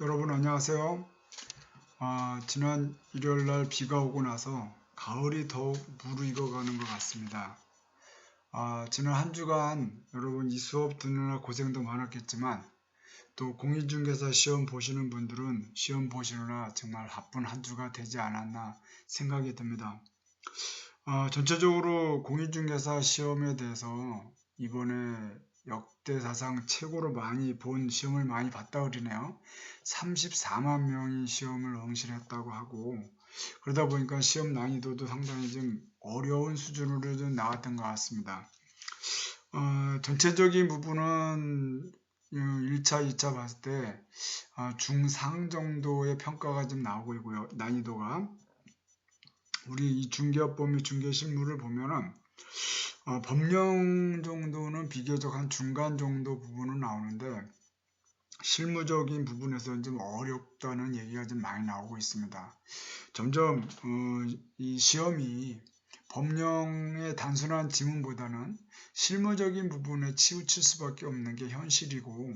여러분 안녕하세요. 아, 지난 일요일 날 비가 오고 나서 가을이 더욱 무르익어가는 것 같습니다. 아, 지난 한 주간 여러분 이 수업 듣느라 고생도 많았겠지만 또 공인중개사 시험 보시는 분들은 시험 보시느라 정말 바쁜 한 주가 되지 않았나 생각이 듭니다. 아, 전체적으로 공인중개사 시험에 대해서 이번에 역대 사상 최고로 많이 본 시험을 많이 봤다 그러네요. 34만 명이 시험을 응시했다고 하고 그러다 보니까 시험 난이도도 상당히 좀 어려운 수준으로 좀 나왔던 것 같습니다. 어, 전체적인 부분은 1차, 2차 봤을 때 어, 중상 정도의 평가가 좀 나오고 있고요. 난이도가 우리 이 중개업법 및 중개실무를 보면은 어, 법령 정도는 비교적 한 중간 정도 부분은 나오는데 실무적인 부분에서는 좀 어렵다는 얘기가 좀 많이 나오고 있습니다. 점점 어, 이 시험이 법령의 단순한 지문보다는 실무적인 부분에 치우칠 수밖에 없는 게 현실이고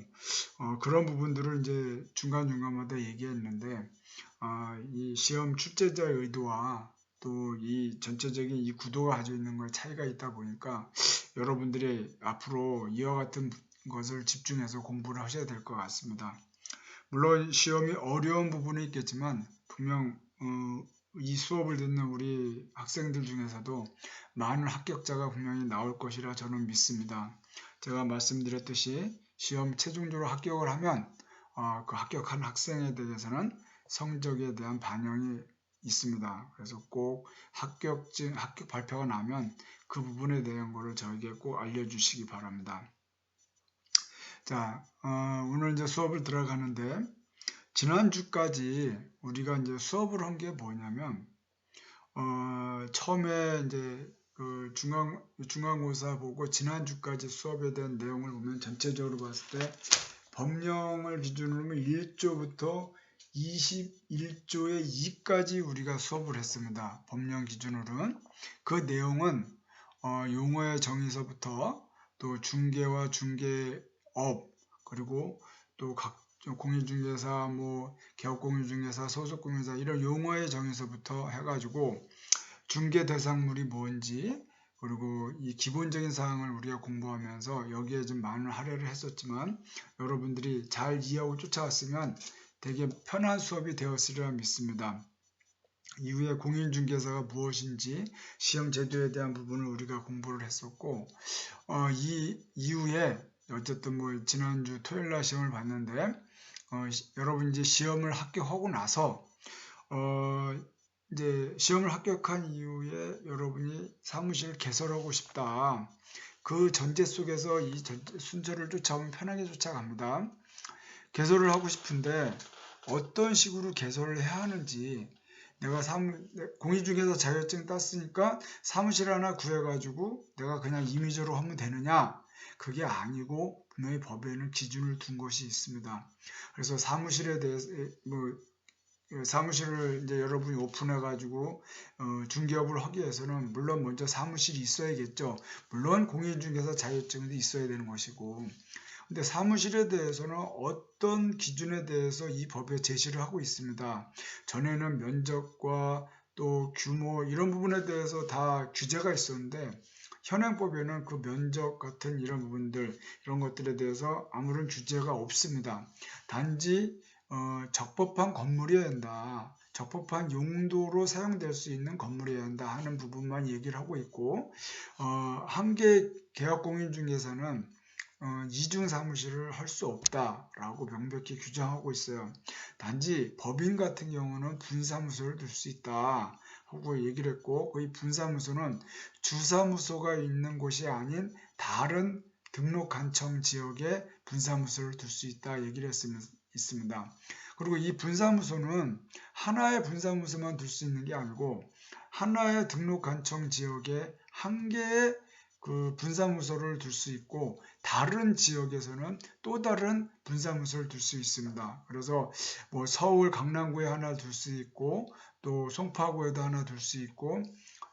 어, 그런 부분들을 이제 중간중간마다 얘기했는데 어, 이 시험 출제자의 의도와 또 이 전체적인 이 구도가 가지고 있는 거에 차이가 있다 보니까 여러분들이 앞으로 이와 같은 것을 집중해서 공부를 하셔야 될 것 같습니다. 물론 시험이 어려운 부분이 있겠지만 분명 어, 이 수업을 듣는 우리 학생들 중에서도 많은 합격자가 분명히 나올 것이라 저는 믿습니다. 제가 말씀드렸듯이 시험 최종적으로 합격을 하면 어, 그 합격한 학생에 대해서는 성적에 대한 반영이 있습니다. 그래서 꼭 합격증, 합격 발표가 나면 그 부분에 대한 거를 저에게 꼭 알려주시기 바랍니다. 자, 어, 오늘 이제 수업을 들어가는데 지난주까지 우리가 이제 수업을 한 게 뭐냐면 어, 처음에 이제 그 중앙 중앙고사 보고 지난주까지 수업에 대한 내용을 보면 전체적으로 봤을 때 법령을 기준으로 하면 1조부터 21조의 2까지 우리가 수업을 했습니다. 법령 기준으로는 그 내용은 어, 용어의 정의서부터 또 중개와 중개 업 그리고 또 각 공인중개사 뭐 개업공인중개사 소속공인사 이런 용어의 정에서부터 해가지고 중개 대상물이 뭔지 그리고 이 기본적인 사항을 우리가 공부하면서 여기에 좀 많은 할애를 했었지만 여러분들이 잘 이해하고 쫓아왔으면 되게 편한 수업이 되었으리라 믿습니다. 이후에 공인중개사가 무엇인지 시험 제도에 대한 부분을 우리가 공부를 했었고 어, 이 이후에 어쨌든 뭐 지난주 토요일 날 시험을 봤는데 어, 시, 여러분 이제 시험을 합격하고 나서 어, 이제 시험을 합격한 이후에 여러분이 사무실 개설하고 싶다. 그 전제 속에서 이 전제, 순서를 쫓아오면 편하게 쫓아갑니다. 개설을 하고 싶은데 어떤 식으로 개설을 해야 하는지 내가 사무, 공인중개사 자격증 땄으니까 사무실 하나 구해가지고 내가 그냥 임의적으로 하면 되느냐? 그게 아니고 분명히 법에는 기준을 둔 것이 있습니다. 그래서 사무실에 대해서 뭐 사무실을 이제 여러분이 오픈해 가지고 어, 중개업을 하기 위해서는 물론 먼저 사무실이 있어야겠죠. 물론 공인중개사 자격증도 있어야 되는 것이고 근데 사무실에 대해서는 어떤 기준에 대해서 이 법에 제시를 하고 있습니다. 전에는 면적과 또 규모 이런 부분에 대해서 다 규제가 있었는데 현행법에는 그 면적 같은 이런 부분들 이런 것들에 대해서 아무런 규제가 없습니다. 단지 어, 적법한 건물이어야 한다. 적법한 용도로 사용될 수 있는 건물이어야 한다 하는 부분만 얘기를 하고 있고 어, 한 개 계약공인중개사는 어, 이중 사무실을 할 수 없다라고 명백히 규정하고 있어요. 단지 법인 같은 경우는 분사무소를 둘 수 있다 하고 얘기를 했고 그 분사무소는 주사무소가 있는 곳이 아닌 다른 등록 간청 지역에 분사무소를 둘 수 있다 얘기를 했습니다. 그리고 이 분사무소는 하나의 분사무소만 둘 수 있는 게 아니고 하나의 등록 간청 지역에 한 개의 그 분사무소를 둘 수 있고 다른 지역에서는 또 다른 분사무소를 둘 수 있습니다. 그래서 뭐 서울 강남구에 하나 둘 수 있고 또 송파구에도 하나 둘 수 있고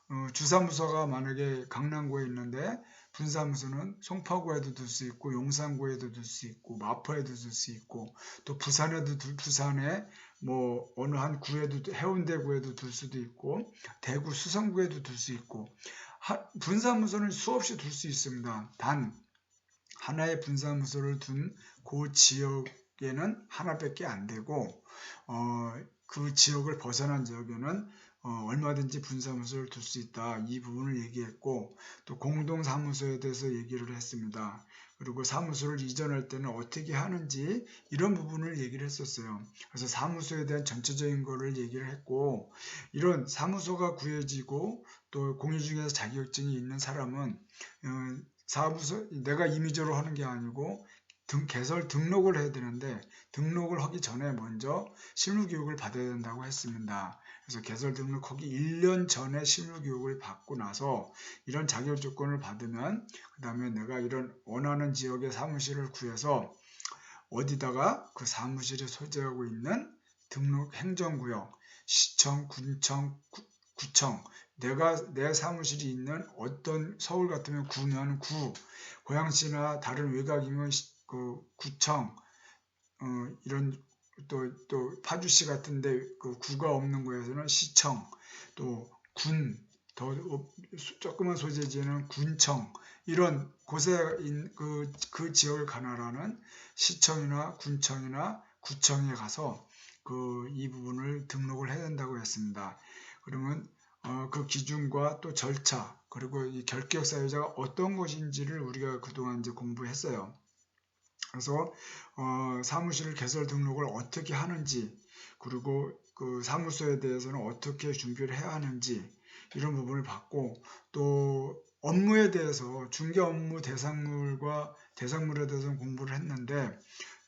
어, 주사무소가 만약에 강남구에 있는데 분사무소는 송파구에도 둘 수 있고 용산구에도 둘 수 있고 마포에도 둘 수 있고 또 부산에도 둘 부산에 뭐 어느 한 구에도 해운대구에도 둘 수도 있고 대구 수성구에도 둘 수 있고 하, 분사무소는 수없이 둘 수 있습니다. 단 하나의 분사무소를 둔 그 지역에는 하나밖에 안 되고 어, 그 지역을 벗어난 지역에는 어, 얼마든지 분사무소를 둘 수 있다. 이 부분을 얘기했고 또 공동사무소에 대해서 얘기를 했습니다. 그리고 사무소를 이전할 때는 어떻게 하는지 이런 부분을 얘기를 했었어요. 그래서 사무소에 대한 전체적인 거를 얘기를 했고 이런 사무소가 구해지고 또 공유 중에서 자격증이 있는 사람은 어, 사무소 내가 임의적으로 하는 게 아니고 등, 개설 등록을 해야 되는데 등록을 하기 전에 먼저 실무 교육을 받아야 된다고 했습니다. 그래서 개설 등록하기 1년 전에 실무 교육을 받고 나서 이런 자격 조건을 받으면 그 다음에 내가 이런 원하는 지역의 사무실을 구해서 어디다가 그 사무실에 소재하고 있는 등록 행정구역, 시청, 군청, 구, 구청, 내가 내 사무실이 있는 어떤 서울 같으면 구면 구, 고양시나 다른 외곽이면 그 구청, 어, 이런 또, 또 파주시 같은데 그 구가 없는 곳에서는 시청, 또 군, 더 조그만 소재지에는 군청 이런 곳에 그, 그 지역을 가나라는 시청이나 군청이나 구청에 가서 그 이 부분을 등록을 해야 된다고 했습니다. 그러면 어, 그 기준과 또 절차 그리고 이 결격 사유자가 어떤 것인지를 우리가 그동안 이제 공부했어요. 그래서 어, 사무실 개설 등록을 어떻게 하는지 그리고 그 사무소에 대해서는 어떻게 준비를 해야 하는지 이런 부분을 봤고 또 업무에 대해서 중개 업무 대상물과 대상물에 대해서 공부를 했는데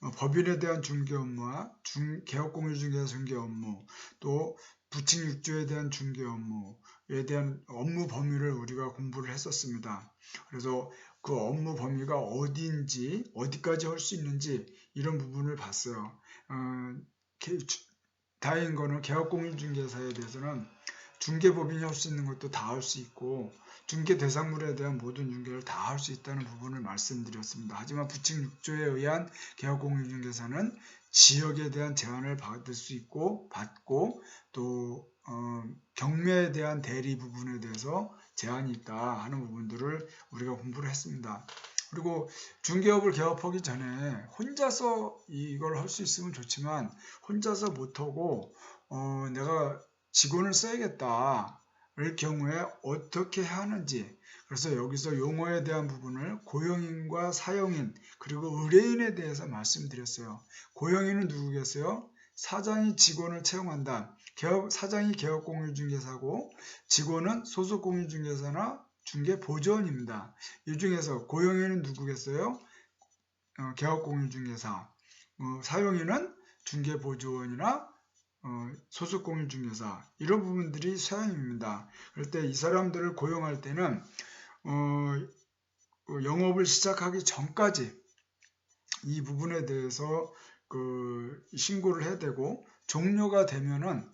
어, 법인에 대한 중개 업무와 중, 개업공유 중개사 중개 업무 또 부칙 6조에 대한 중개 업무에 대한 업무 범위를 우리가 공부를 했었습니다. 그래서 그 업무 범위가 어디인지 어디까지 할 수 있는지 이런 부분을 봤어요. 어, 다행인 거는 개업공인중개사에 대해서는 중개법인이 할 수 있는 것도 다 할 수 있고 중개 대상물에 대한 모든 중개를 다 할 수 있다는 부분을 말씀드렸습니다. 하지만 부칙 6조에 의한 개업공인중개사는 지역에 대한 제한을 받을 수 있고 받고 또 어, 경매에 대한 대리 부분에 대해서 제한이 있다 하는 부분들을 우리가 공부를 했습니다. 그리고 중개업을 개업하기 전에 혼자서 이걸 할 수 있으면 좋지만 혼자서 못하고 어, 내가 직원을 써야겠다 를 경우에 어떻게 하는지 그래서 여기서 용어에 대한 부분을 고용인과 사용인 그리고 의뢰인에 대해서 말씀드렸어요. 고용인은 누구겠어요? 사장이 직원을 채용한다. 개업, 사장이 개업공유중개사고 직원은 소속공유중개사나 중개보조원입니다. 이 중에서 고용인은 누구겠어요? 어, 개업공유중개사. 어, 사용인은 중개보조원이나 어, 소속공유중개사 이런 부분들이 서양입니다. 그럴 때 이 사람들을 고용할 때는 어, 그 영업을 시작하기 전까지 이 부분에 대해서 그 신고를 해야 되고 종료가 되면은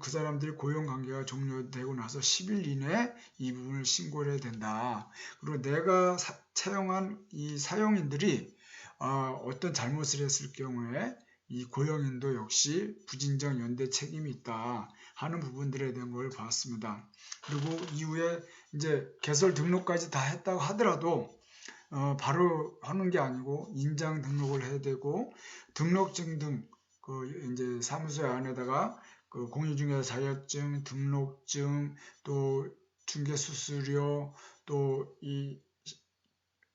그 사람들이 고용 관계가 종료되고 나서 10일 이내에 이 부분을 신고를 해야 된다. 그리고 내가 사, 채용한 이 사용인들이 어, 떤 잘못을 했을 경우에 이 고용인도 역시 부진정 연대 책임이 있다 하는 부분들에 대한 걸 봤습니다. 그리고 이후에 이제 개설 등록까지 다 했다고 하더라도 어, 바로 하는 게 아니고 인장 등록을 해야 되고 등록증 등 그 이제 사무소 안에다가 그 공유중개사 자격증, 등록증, 또 중개수수료, 또 이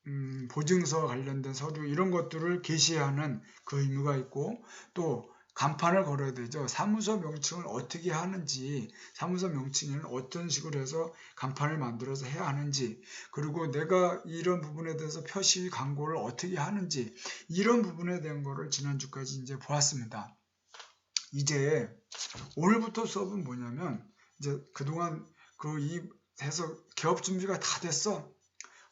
음, 보증서 관련된 서류 이런 것들을 게시하는 그 의무가 있고 또 간판을 걸어야 되죠. 사무소 명칭을 어떻게 하는지, 사무소 명칭에는 어떤 식으로 해서 간판을 만들어서 해야 하는지, 그리고 내가 이런 부분에 대해서 표시 광고를 어떻게 하는지, 이런 부분에 대한 거를 지난주까지 이제 보았습니다. 이제 오늘부터 수업은 뭐냐면, 이제 그동안 그 이 해서 개업 준비가 다 됐어.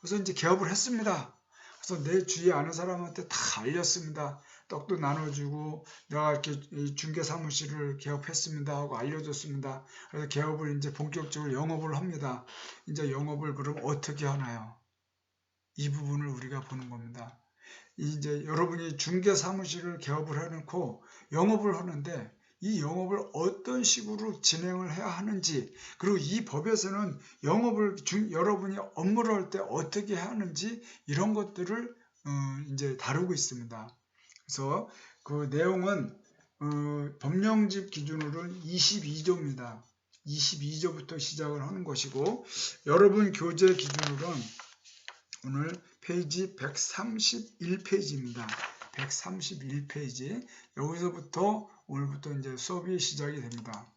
그래서 이제 개업을 했습니다. 그래서 내 주위에 아는 사람한테 다 알렸습니다. 떡도 나눠주고 내가 이렇게 중개 사무실을 개업했습니다 하고 알려줬습니다. 그래서 개업을 이제 본격적으로 영업을 합니다. 이제 영업을 그럼 어떻게 하나요? 이 부분을 우리가 보는 겁니다. 이제 여러분이 중개 사무실을 개업을 해놓고 영업을 하는데 이 영업을 어떤 식으로 진행을 해야 하는지 그리고 이 법에서는 영업을 중, 여러분이 업무를 할 때 어떻게 하는지 이런 것들을 어, 이제 다루고 있습니다. 그래서 그 내용은 어, 법령집 기준으로는 22조입니다. 22조부터 시작을 하는 것이고 여러분 교재 기준으로는 오늘 페이지 131페이지입니다. 131페이지 여기서부터 오늘부터 이제 수업이 시작이 됩니다.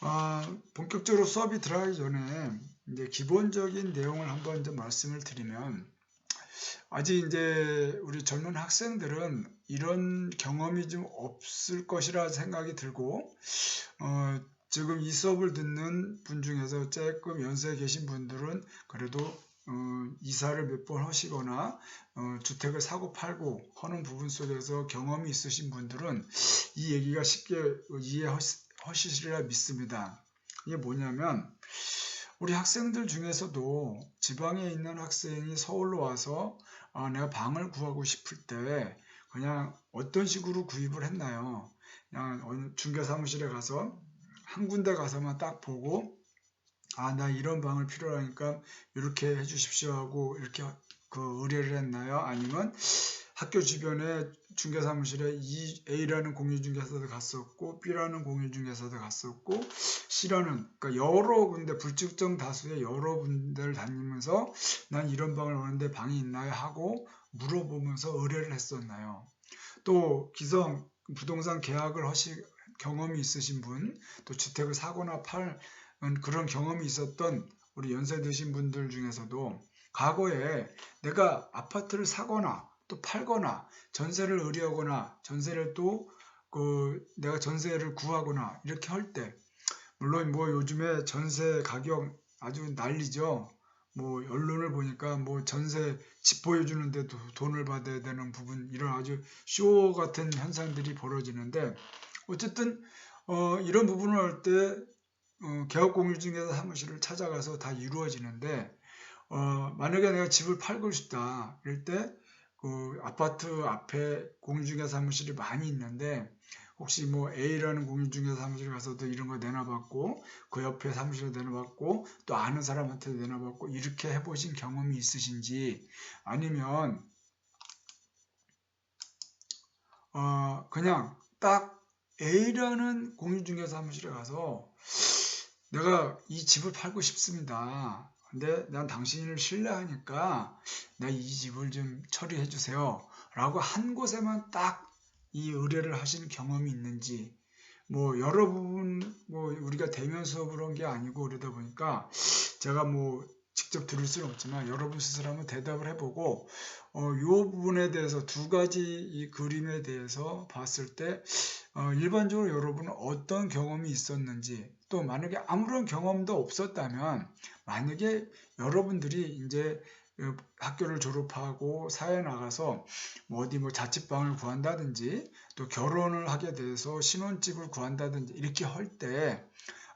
아, 본격적으로 수업이 들어가기 전에 이제 기본적인 내용을 한번 이제 말씀을 드리면 아직 이제 우리 젊은 학생들은 이런 경험이 좀 없을 것이라 생각이 들고 어, 지금 이 수업을 듣는 분 중에서 조금 연세에 계신 분들은 그래도 어, 이사를 몇 번 하시거나 어, 주택을 사고 팔고 하는 부분 속에서 경험이 있으신 분들은 이 얘기가 쉽게 이해하시리라 믿습니다. 이게 뭐냐면 우리 학생들 중에서도 지방에 있는 학생이 서울로 와서 아, 내가 방을 구하고 싶을 때 그냥 어떤 식으로 구입을 했나요? 그냥 중개 사무실에 가서 한 군데 가서만 딱 보고 아 나 이런 방을 필요로 하니까 이렇게 해주십시오 하고 이렇게 그 의뢰를 했나요? 아니면 학교 주변에 중개사무실에 A라는 공유중개사도 갔었고 B라는 공유중개사도 갔었고 C라는 그러니까 여러 군데 불특정 다수의 여러 군데를 다니면서 난 이런 방을 원하는데 방이 있나요? 하고 물어보면서 의뢰를 했었나요? 또 기성 부동산 계약을 하시 경험이 있으신 분, 또 주택을 사거나 팔 그런 경험이 있었던 우리 연세 드신 분들 중에서도 과거에 내가 아파트를 사거나 또 팔거나 전세를 의뢰하거나 전세를 또 그 내가 전세를 구하거나 이렇게 할 때 물론 뭐 요즘에 전세 가격 아주 난리죠. 뭐 언론을 보니까 뭐 전세 집 보여주는데 도 돈을 받아야 되는 부분 이런 아주 쇼 같은 현상들이 벌어지는데 어쨌든 어, 이런 부분을 할 때 어, 개업 공유중개사 사무실을 찾아가서 다 이루어지는데 어, 만약에 내가 집을 팔고 싶다 이럴 때 그 아파트 앞에 공유중개사 사무실이 많이 있는데 혹시 뭐 A라는 공유중개사 사무실 가서도 이런 거 내놔봤고 그 옆에 사무실에 내놔봤고 또 아는 사람한테 내놔봤고 이렇게 해보신 경험이 있으신지 아니면 어, 그냥 딱 A라는 공유중개사 사무실에 가서 내가 이 집을 팔고 싶습니다. 근데 난 당신을 신뢰하니까 나 이 집을 좀 처리해 주세요. 라고 한 곳에만 딱 이 의뢰를 하신 경험이 있는지 뭐 여러 부분 뭐 우리가 대면 수업을 한 게 아니고 그러다 보니까 제가 뭐 직접 들을 수는 없지만 여러분 스스로 한번 대답을 해보고 어, 요 부분에 대해서 두 가지 이 그림에 대해서 봤을 때 어, 일반적으로 여러분은 어떤 경험이 있었는지 또 만약에 아무런 경험도 없었다면 만약에 여러분들이 이제 어, 학교를 졸업하고 사회에 나가서 뭐 어디 뭐 자취방을 구한다든지 또 결혼을 하게 돼서 신혼집을 구한다든지 이렇게 할때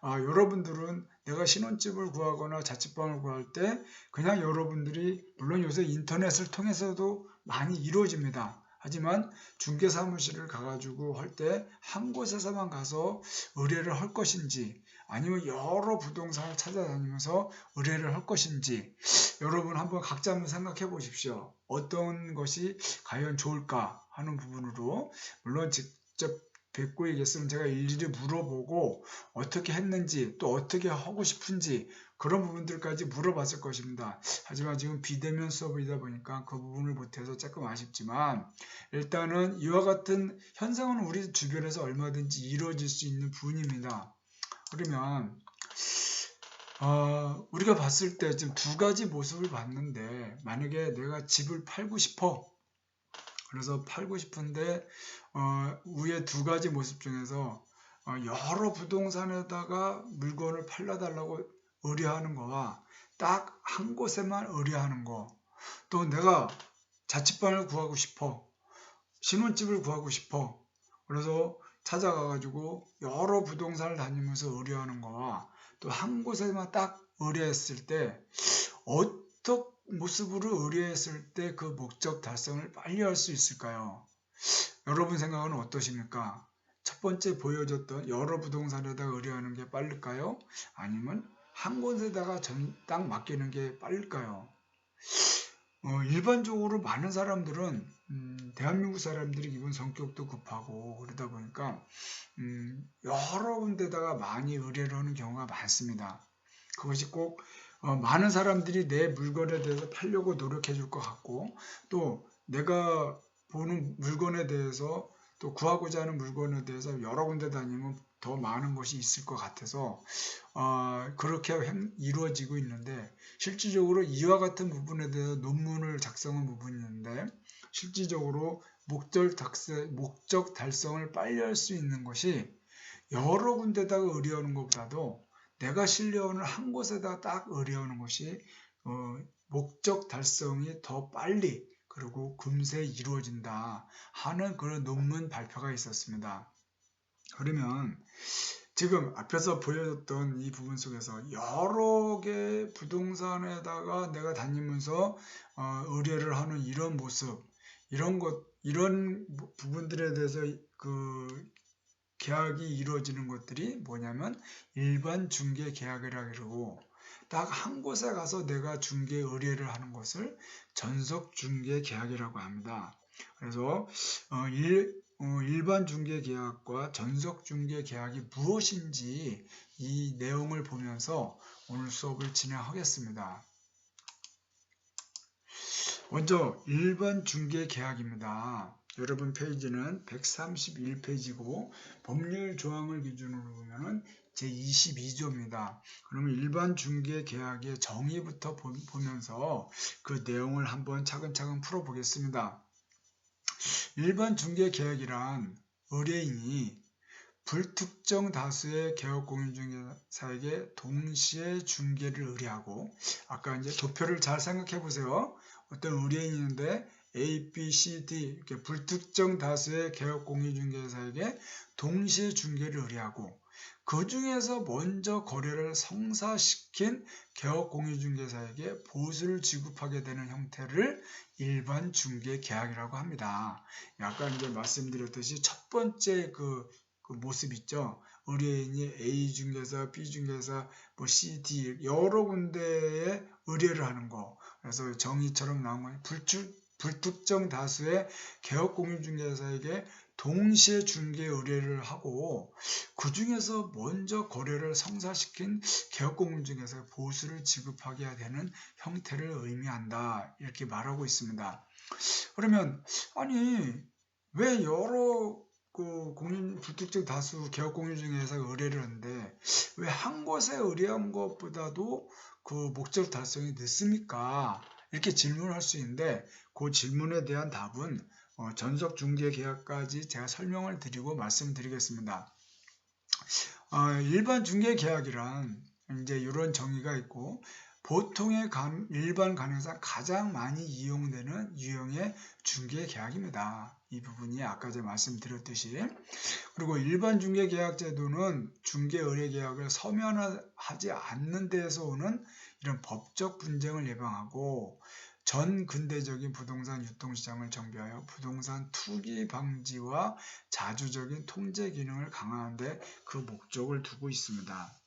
아, 여러분들은 내가 신혼집을 구하거나 자취방을 구할 때 그냥 여러분들이 물론 요새 인터넷을 통해서도 많이 이루어집니다. 하지만 중개 사무실을 가가지고 할 때 한 곳에서만 가서 의뢰를 할 것인지 아니면 여러 부동산을 찾아다니면서 의뢰를 할 것인지 여러분 한번 각자 한번 생각해 보십시오. 어떤 것이 과연 좋을까 하는 부분으로 물론 직접 뵙고 얘기했으면 제가 일일이 물어보고 어떻게 했는지 또 어떻게 하고 싶은지 그런 부분들까지 물어봤을 것입니다. 하지만 지금 비대면 수업이다 보니까 그 부분을 못해서 조금 아쉽지만 일단은 이와 같은 현상은 우리 주변에서 얼마든지 이루어질 수 있는 부분입니다. 그러면 어, 우리가 봤을 때 지금 두 가지 모습을 봤는데 만약에 내가 집을 팔고 싶어 그래서 팔고 싶은데 어, 위에 두 가지 모습 중에서 어, 여러 부동산에다가 물건을 팔려달라고 의뢰하는 거와 딱 한 곳에만 의뢰하는 거. 또 내가 자취방을 구하고 싶어. 신혼집을 구하고 싶어. 그래서 찾아가가지고 여러 부동산을 다니면서 의뢰하는 거와 또 한 곳에만 딱 의뢰했을 때 어떤 모습으로 의뢰했을 때 그 목적 달성을 빨리 할 수 있을까요? 여러분 생각은 어떠십니까? 첫 번째 보여줬던 여러 부동산에다 의뢰하는 게 빠를까요? 아니면 한 곳에다가 전, 딱 맡기는 게 빠를까요? 어, 일반적으로 많은 사람들은 음, 대한민국 사람들이 기본 성격도 급하고 그러다 보니까 음, 여러 군데다가 많이 의뢰를 하는 경우가 많습니다. 그것이 꼭 어, 많은 사람들이 내 물건에 대해서 팔려고 노력해 줄 것 같고 또 내가 보는 물건에 대해서 또 구하고자 하는 물건에 대해서 여러 군데 다니면 더 많은 것이 있을 것 같아서 어, 그렇게 이루어지고 있는데 실질적으로 이와 같은 부분에 대해서 논문을 작성한 부분이 있는데 실질적으로 목적, 달성, 목적 달성을 빨리 할 수 있는 것이 여러 군데다가 의뢰하는 것보다도 내가 신뢰하는 한 곳에다 딱 의뢰하는 것이 어, 목적 달성이 더 빨리 그리고 금세 이루어진다 하는 그런 논문 발표가 있었습니다. 그러면 지금 앞에서 보여줬던 이 부분 속에서 여러 개 부동산에다가 내가 다니면서 어, 의뢰를 하는 이런 모습, 이런 것, 이런 부분들에 대해서 그 계약이 이루어지는 것들이 뭐냐면 일반 중개 계약이라 그러고 딱 한 곳에 가서 내가 중개 의뢰를 하는 것을 전속 중개 계약이라고 합니다. 그래서 어, 일, 어, 일반 중개 계약과 전속 중개 계약이 무엇인지 이 내용을 보면서 오늘 수업을 진행하겠습니다. 먼저 일반 중개 계약입니다. 여러분 페이지는 131페이지고 법률 조항을 기준으로 보면 제22조입니다. 그러면 일반 중개 계약의 정의부터 보면서 그 내용을 한번 차근차근 풀어보겠습니다. 일반 중개 계약이란 의뢰인이 불특정 다수의 개업 공인중개사에게 동시에 중개를 의뢰하고 아까 이제 도표를 잘 생각해 보세요. 어떤 의뢰인이 있는데 A, B, C, D 이렇게 불특정 다수의 개업 공인중개사에게 동시에 중개를 의뢰하고 그 중에서 먼저 거래를 성사시킨 개업 공인중개사에게 보수를 지급하게 되는 형태를 일반 중개 계약이라고 합니다. 아까 이제 말씀드렸듯이 첫 번째 그, 그 모습 있죠. 의뢰인이 A 중개사, B 중개사, 뭐 C, D 여러 군데에 의뢰를 하는 거. 그래서 정의처럼 나온 거 불출 불특정 다수의 개업 공인중개사에게 동시에 중개 의뢰를 하고 그 중에서 먼저 거래를 성사시킨 개업공인중개사 보수를 지급하게 되는 형태를 의미한다 이렇게 말하고 있습니다. 그러면 아니 왜 여러 그 공인 불특정 다수 개업공인중개사 의뢰를 하는데 왜 한 곳에 의뢰한 것보다도 그 목적 달성이 늦습니까? 이렇게 질문을 할수 있는데 그 질문에 대한 답은 어, 전속 중개 계약까지 제가 설명을 드리고 말씀드리겠습니다. 어, 일반 중개 계약이란 이제 이런 정의가 있고 보통의 간, 일반 간행상 가장 많이 이용되는 유형의 중개 계약입니다. 이 부분이 아까 제가 말씀드렸듯이 그리고 일반 중개 계약 제도는 중개 의뢰 계약을 서면하지 않는 데에서 오는 이런 법적 분쟁을 예방하고 전 근대적인 부동산 유통시장을 정비하여 부동산 투기 방지와 자주적인 통제 기능을 강화하는 데 그 목적을 두고 있습니다.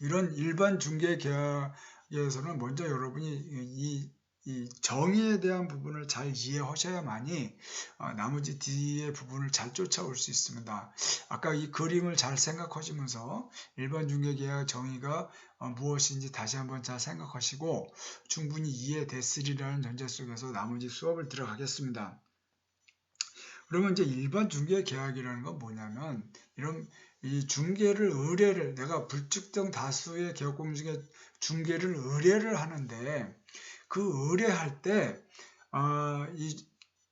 이런 일반 중개 계약에서는 먼저 여러분이 이, 이 정의에 대한 부분을 잘 이해하셔야만이 어, 나머지 뒤의 부분을 잘 쫓아올 수 있습니다. 아까 이 그림을 잘 생각하시면서 일반 중개 계약 정의가 어, 무엇인지 다시 한번 잘 생각하시고 충분히 이해됐으리라는 전제 속에서 나머지 수업을 들어가겠습니다. 그러면 이제 일반 중개 계약이라는 건 뭐냐면 이런 이 중개를 의뢰를 내가 불특정 다수의 개업공인 중에 중개를 의뢰를 하는데 그 의뢰할 때이 어,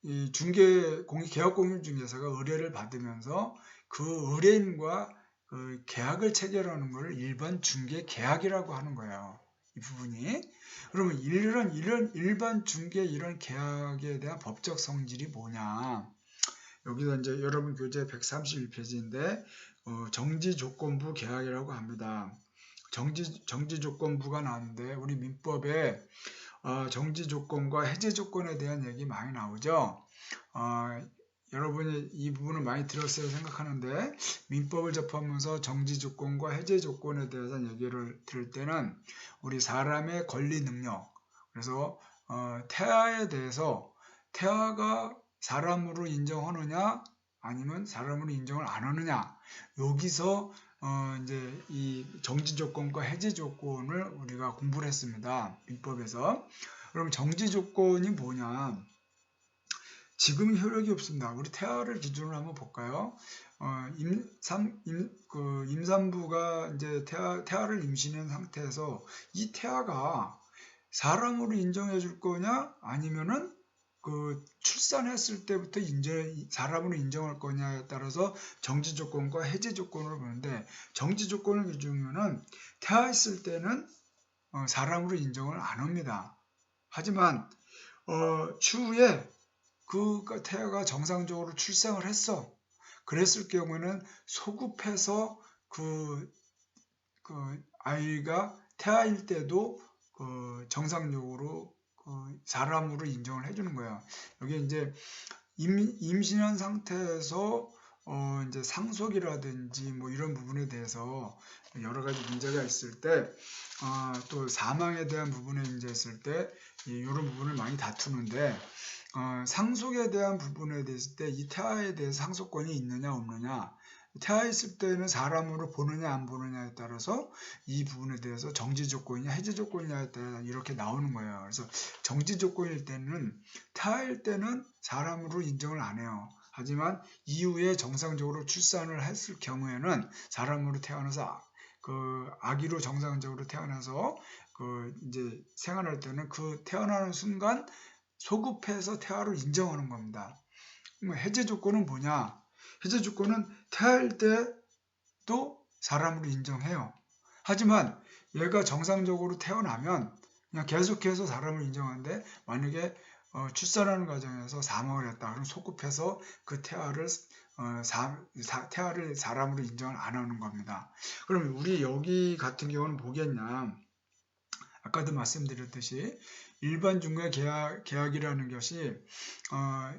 이 중개 공인 개업공인 중개사가 의뢰를 받으면서 그 의뢰인과 그 계약을 체결하는 것을 일반 중개 계약이라고 하는 거예요. 이 부분이. 그러면 이런 이런 일반 중개 이런 계약에 대한 법적 성질이 뭐냐? 여기서 이제 여러분 교재 131페이지인데 어, 정지 조건부 계약이라고 합니다. 정지 정지 조건부가 나오는데 우리 민법에 어, 정지 조건과 해제 조건에 대한 얘기 많이 나오죠. 어, 여러분이 이 부분을 많이 들었어야 생각하는데 민법을 접하면서 정지 조건과 해제 조건에 대해서 얘기를 들을 때는 우리 사람의 권리 능력 그래서 어, 태아에 대해서 태아가 사람으로 인정하느냐 아니면 사람으로 인정을 안 하느냐 여기서 어, 이제 이 정지 조건과 해제 조건을 우리가 공부를 했습니다 민법에서 그럼 정지 조건이 뭐냐 지금 효력이 없습니다. 우리 태아를 기준으로 한번 볼까요? 어, 임산, 임, 그 임산부가 이제 태아, 태아를 임신한 상태에서 이 태아가 사람으로 인정해 줄 거냐 아니면은 그 출산했을 때부터 인정 사람으로 인정할 거냐에 따라서 정지 조건과 해제 조건을 보는데 정지 조건을 기준으로는 태아했을 때는 어, 사람으로 인정을 안 합니다. 하지만 어, 추후에 그 태아가 정상적으로 출생을 했어. 그랬을 경우에는 소급해서 그, 그 아이가 태아일 때도 그 정상적으로 그 사람으로 인정을 해주는 거예요. 여기 이제 임, 임신한 상태에서 어 이제 상속이라든지 뭐 이런 부분에 대해서 여러 가지 문제가 있을 때, 어, 또 사망에 대한 부분에 문제 있을 때, 이런 부분을 많이 다투는데, 어, 상속에 대한 부분에 대했을 때이 태아에 대해 상속권이 있느냐 없느냐 태아 있을 때는 사람으로 보느냐 안 보느냐에 따라서 이 부분에 대해서 정지 조건이냐 해제 조건이냐에 따라 이렇게 나오는 거예요. 그래서 정지 조건일 때는 태아일 때는 사람으로 인정을 안 해요. 하지만 이후에 정상적으로 출산을 했을 경우에는 사람으로 태어나서 그 아기로 정상적으로 태어나서 그 이제 생활할 때는 그 태어나는 순간 소급해서 태아로 인정하는 겁니다. 해제 조건은 뭐냐? 해제 조건은 태아일 때도 사람으로 인정해요. 하지만 얘가 정상적으로 태어나면 그냥 계속해서 사람을 인정하는데 만약에 어, 출산하는 과정에서 사망을 했다. 그럼 소급해서 그 태아를 어, 사, 사, 태아를 사람으로 인정을 안 하는 겁니다. 그럼 우리 여기 같은 경우는 보겠냐? 아까도 말씀드렸듯이 일반 중개 계약, 계약이라는 것이 어,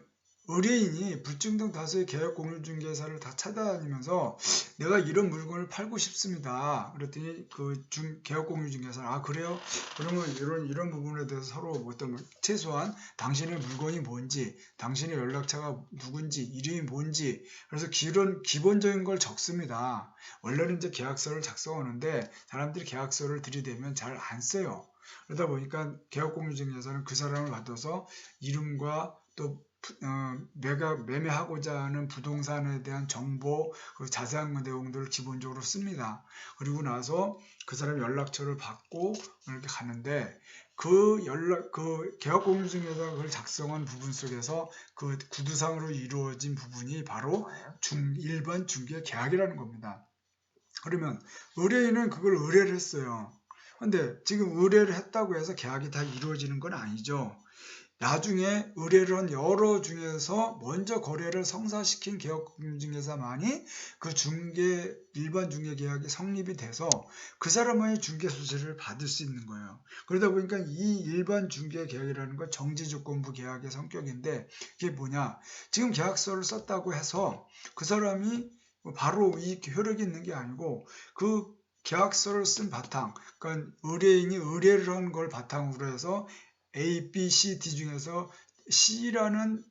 의뢰인이 불증 등 다수의 계약 공유 중개사를 다 찾아다니면서 내가 이런 물건을 팔고 싶습니다. 그랬더니 그 중, 계약 공유 중개사는 아 그래요? 그러면 이런 이런 부분에 대해서 서로 어떤 최소한 당신의 물건이 뭔지, 당신의 연락처가 누군지, 이름이 뭔지 그래서 기런 기본적인 걸 적습니다. 원래는 이제 계약서를 작성하는데 사람들이 계약서를 들이대면 잘 안 써요. 그러다 보니까 계약 공유증에서는 그 사람을 받아서 이름과 또 어, 매가 매매하고자 하는 부동산에 대한 정보, 그 자세한 내용들을 기본적으로 씁니다. 그리고 나서 그 사람 연락처를 받고 이렇게 가는데 그 연락, 그 계약공유증에서 그걸 작성한 부분 속에서 그 구두상으로 이루어진 부분이 바로 중, 일반 중개 계약이라는 겁니다. 그러면 의뢰인은 그걸 의뢰를 했어요. 근데 지금 의뢰를 했다고 해서 계약이 다 이루어지는 건 아니죠. 나중에 의뢰를 한 여러 중에서 먼저 거래를 성사시킨 계약금융중개사만이 그 중개 일반 중개 계약이 성립이 돼서 그 사람만이 중개 수수료를 받을 수 있는 거예요. 그러다 보니까 이 일반 중개 계약이라는 건 정지 조건부 계약의 성격인데 이게 뭐냐? 지금 계약서를 썼다고 해서 그 사람이 바로 이 효력이 있는 게 아니고 그 계약서를 쓴 바탕, 그러니까 의뢰인이 의뢰를 한 걸 바탕으로 해서 A, B, C, D 중에서 C라는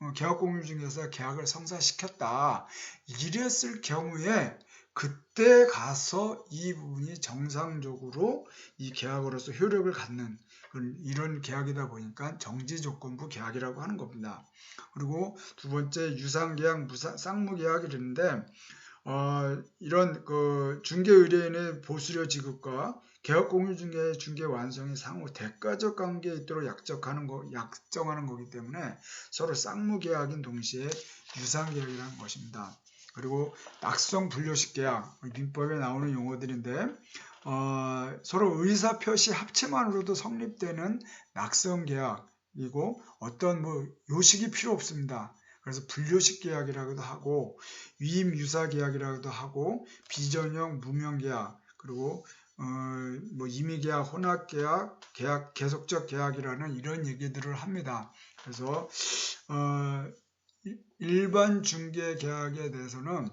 어, 계약 공유 중에서 계약을 성사시켰다. 이랬을 경우에 그때 가서 이 부분이 정상적으로 이 계약으로서 효력을 갖는 이런 계약이다 보니까 정지 조건부 계약이라고 하는 겁니다. 그리고 두 번째 유상계약, 쌍무계약이 있는데 어, 이런 그 중개 의뢰인의 보수료 지급과 개업 공유 중개 중개 완성이 상호 대가적 관계에 있도록 약정하는 거 약정하는 거기 때문에 서로 쌍무 계약인 동시에 유상 계약이라는 것입니다. 그리고 낙성 분료식 계약 민법에 나오는 용어들인데 어, 서로 의사 표시 합체만으로도 성립되는 낙성 계약이고 어떤 뭐 요식이 필요 없습니다. 그래서 분류식 계약이라고도 하고 위임 유사 계약이라고도 하고 비전형 무명 계약 그리고 어, 뭐 임의계약, 혼합계약, 계약, 계속적 계약이라는 이런 얘기들을 합니다. 그래서 어, 이- 일반 중개 계약에 대해서는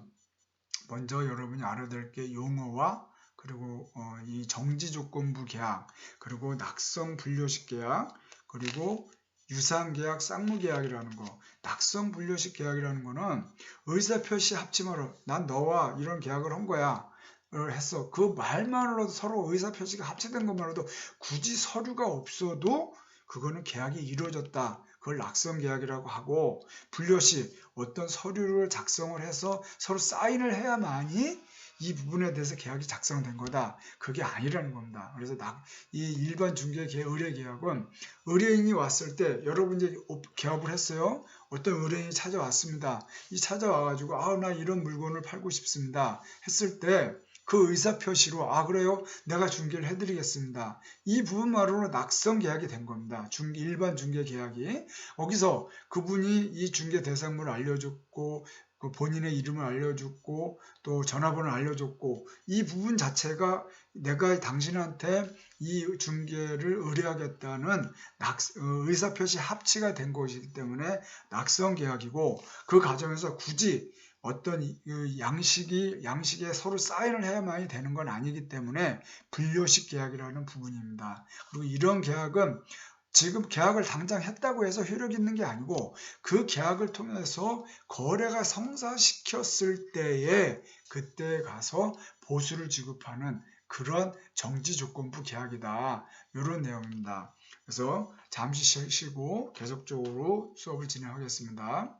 먼저 여러분이 알아야 될 게 용어와 그리고 어, 이 정지 조건부 계약, 그리고 낙성 분료식 계약, 그리고 유상 계약, 쌍무 계약이라는 거. 낙성 분료식 계약이라는 거는 의사 표시 합치마로 난 너와 이런 계약을 한 거야. 를 했어. 그 말만으로도 서로 의사표시가 합치된 것만으로도 굳이 서류가 없어도 그거는 계약이 이루어졌다. 그걸 낙성 계약이라고 하고 분료시 어떤 서류를 작성을 해서 서로 사인을 해야만이 이 부분에 대해서 계약이 작성된 거다. 그게 아니라는 겁니다. 그래서 낙- 이 일반 중개 계 의뢰 계약은 의뢰인이 왔을 때 여러분 이제 업- 개업을 했어요. 어떤 의뢰인이 찾아왔습니다. 이 찾아와가지고 아 나 이런 물건을 팔고 싶습니다. 했을 때 그 의사 표시로 아 그래요 내가 중개를 해드리겠습니다. 이 부분만으로 낙성 계약이 된 겁니다. 중 일반 중개 계약이 여기서 그분이 이 중개 대상물을 알려줬고 그 본인의 이름을 알려줬고 또 전화번호를 알려줬고 이 부분 자체가 내가 당신한테 이 중개를 의뢰하겠다는 낙, 어, 의사표시 합치가 된 것이기 때문에 낙성 계약이고 그 과정에서 굳이 어떤 이- 그 양식이 양식에 서로 사인을 해야만이 되는 건 아니기 때문에 분료식 계약이라는 부분입니다. 그리고 이런 계약은 지금 계약을 당장 했다고 해서 효력 있는 게 아니고 그 계약을 통해서 거래가 성사시켰을 때에 그때 가서 보수를 지급하는 그런 정지 조건부 계약이다. 이런 내용입니다. 그래서 잠시 쉬- 쉬고 계속적으로 수업을 진행하겠습니다.